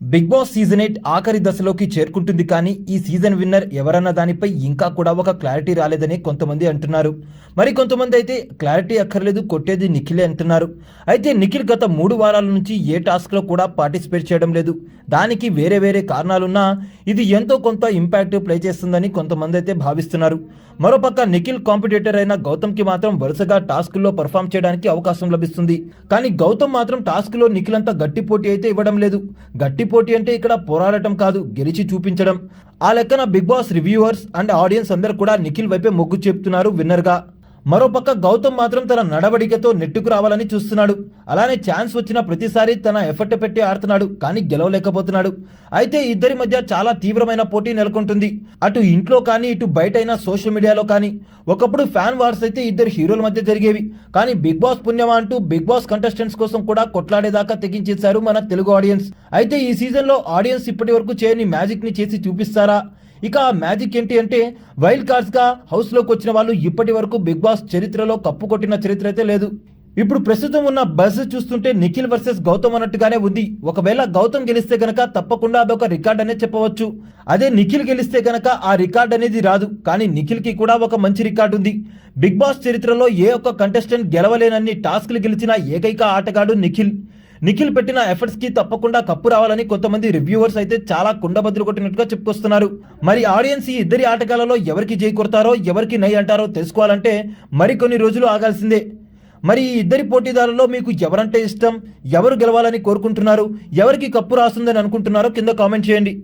Big boss season eight ఆఖరి దశలోకి చేరుకుంటుంది కానీ ఈ సీజన్ విన్నర్ ఎవరన్న దానిపై ఇంకా కూడా ఒక క్లారిటీ రాలేదని కొంతమంది అంటున్నారు. మరి కొంతమంది అయితే క్లారిటీ అక్కర్లేదు కొట్టేది నిఖిలే అంటున్నారు. అయితే నిఖిల్ గత మూడు వారాల నుంచి ఏ టాస్క్లో కూడా పార్టిసిపేట్ చేయడం లేదు. దానికి వేరే వేరే కారణాలున్నా ఇది ఎంతో కొంత ఇంపాక్ట్ ప్లే చేస్తుందని కొంతమంది అయితే భావిస్తున్నారు. మరోపక్క నిఖిల్ కాంపిటేటర్ అయిన గౌతమ్కి మాత్రం వరుసగా టాస్క్లో పర్ఫామ్ చేయడానికి అవకాశం లభిస్తుంది. కానీ గౌతమ్ మాత్రం టాస్క్లో నిఖిల్ అంత గట్టి పోటీ అయితే ఇవ్వడం లేదు. గట్టి పోటీ అంటే ఇక్కడ పోరాడటం కాదు గెలిచి చూపించడం. ఆ లెక్కన Bigg Boss reviewers and audience అందరు కూడా నిఖిల్ వైపే మొగ్గు చెప్తున్నారు విన్నర్గా. మరోపక్క గౌతమ్ మాత్రం తన నడవడికతో నెట్టుకు రావాలని చూస్తున్నాడు. అలానే ఛాన్స్ వచ్చిన ప్రతిసారి తన ఎఫర్ట్ పెట్టి ఆడుతున్నాడు కానీ గెలవలేకపోతున్నాడు. అయితే ఇద్దరి మధ్య చాలా తీవ్రమైన పోటీ నెలకొంటుంది. అటు ఇంట్లో కానీ ఇటు బయట అయినా సోషల్ మీడియాలో కానీ. ఒకప్పుడు ఫ్యాన్ వార్స్ అయితే ఇద్దరు హీరోల మధ్య జరిగేవి. కానీ బిగ్ బాస్ పుణ్యమా అంటూ బిగ్ బాస్ కంటెస్టెంట్స్ కోసం కూడా కొట్లాడేదాకా తెగించేశారు మన తెలుగు ఆడియన్స్ అయితే ఈ సీజన్లో ఆడియన్స్ ఇప్పటి వరకు చేయని మ్యాజిక్ని చేసి చూపిస్తారా? ఇక ఆ మ్యాజిక్ ఏంటి అంటే వైల్డ్ కార్డ్స్గా హౌస్లోకి వచ్చిన వాళ్ళు ఇప్పటి వరకు బిగ్ బాస్ చరిత్రలో కప్పు కొట్టిన చరిత్ర అయితే లేదు. ఇప్పుడు ప్రస్తుతం ఉన్న బజ్ చూస్తుంటే నిఖిల్ వర్సెస్ గౌతమ్ అన్నట్టుగానే ఉంది. ఒకవేళ గౌతమ్ గెలిస్తే గనక తప్పకుండా అదొక రికార్డ్ అనే చెప్పవచ్చు. అదే నిఖిల్ గెలిస్తే గనక ఆ రికార్డ్ అనేది రాదు. కానీ నిఖిల్కి కూడా ఒక మంచి రికార్డు ఉంది. బిగ్ బాస్ చరిత్రలో ఏ ఒక్క కంటెస్టెంట్ గెలవలేనన్ని టాస్క్లు గెలిచిన ఏకైక ఆటగాడు నిఖిల్. నిఖిల్ పెట్టిన ఎఫర్ట్స్కి తప్పకుండా కప్పు రావాలని కొంతమంది రివ్యూవర్స్ అయితే చాలా కుండబద్దలు కొట్టినట్టుగా చెప్పుకొస్తున్నారు. మరి ఆడియన్స్ ఈ ఇద్దరి ఆటగాళ్ళలో ఎవరికి జై కొడతారో ఎవరికి నై అంటారో తెలుసుకోవాలంటే మరికొన్ని రోజులు ఆగాల్సిందే. మరి ఈ ఇద్దరి పోటీదారుల్లో మీకు ఎవరంటే ఇష్టం? ఎవరు గెలవాలని కోరుకుంటున్నారు? ఎవరికి కప్పు రాస్తుందని అనుకుంటున్నారో కింద కామెంట్ చేయండి.